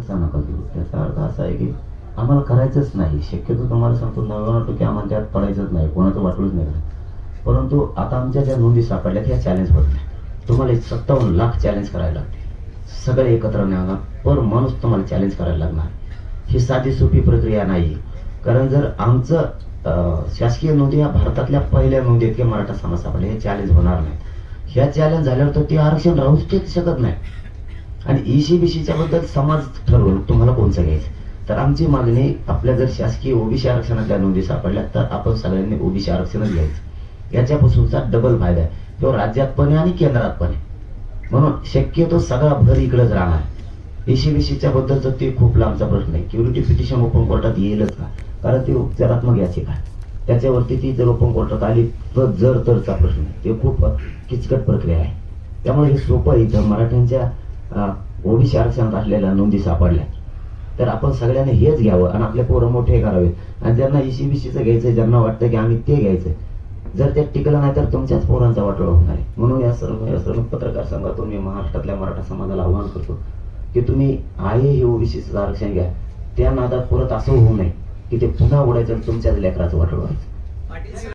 तसा नका घेऊ त्याचा अर्थ असा आहे की आम्हाला करायचंच नाही. शक्यतो तुम्हाला सांगतो नवरातो की आम्हाला त्यात पडायचंच नाही. कोणाचं वाटलंच नाही परंतु आता आमच्या ज्या नोंदी सापडल्या त्या चॅलेंज होत तुम्हाला एक सत्तावन्न लाख चॅलेंज करायला लागते सगळे एकत्र न्यावं पर माणूस तुम्हाला चॅलेंज करायला लागणार. ही साधी सोपी प्रक्रिया नाही. कारण जर आमचं शासकीय नोंदी या भारतातल्या पहिल्या नोंदी किंवा मराठा समाज सापडले हे चॅलेंज होणार नाही. ह्या चॅलेंज झाल्यावर तर ते आरक्षण राहूच शकत नाही. ईसीबीसीच्या बद्दल समाज ठरवून तुम्हाला कोणचं घ्यायचं? तर आमची मागणी आपल्या जर शासकीय ओबीसी आरक्षणातल्या नोंदी सापडल्या तर आपण सगळ्यांनी ओबीसी आरक्षणच घ्यायचं. याच्यापासूनचा डबल फायदा आहे. तो राज्यात पण आणि केंद्रात पण आहे. म्हणून शक्यतो सगळा भर इकडेच राहणार. एसीबीसीच्या बद्दलचा ते खूप लांबचा प्रश्न आहे. क्युरिटी पिटिशन ओपन कोर्टात येईलच का कारण ती उपचारात्मक याचिका त्याच्यावरती ती जर ओपन कोर्टात आली तर जर तरचा प्रश्न ते खूप किचकट प्रक्रिया आहे. त्यामुळे हे सोपं इथं मराठ्यांच्या ओबीसी आरक्षणात असलेल्या नोंदी सापडल्या. तर आपण सगळ्यांनी हेच घ्यावं आणि आपले पोरं मोठे करावेत. आणि ज्यांना ईसीबीसीचं घ्यायचं ज्यांना वाटतं की आम्ही ते घ्यायचं जर ते टिकलं नाही तर तुमच्याच पोरांचा वाटोळा होणार आहे. म्हणून या सर्व या सर्व पत्रकार संघातून मी महाराष्ट्रातल्या मराठा समाजाला आवाहन करतो की तुम्ही आहे हे ओबीसीचं आरक्षण घ्या. त्या नादात परत असं होऊ नये की ते पुन्हा उडायचं आणि तुमच्याच लेकराचं वाटोळ व्हायचं.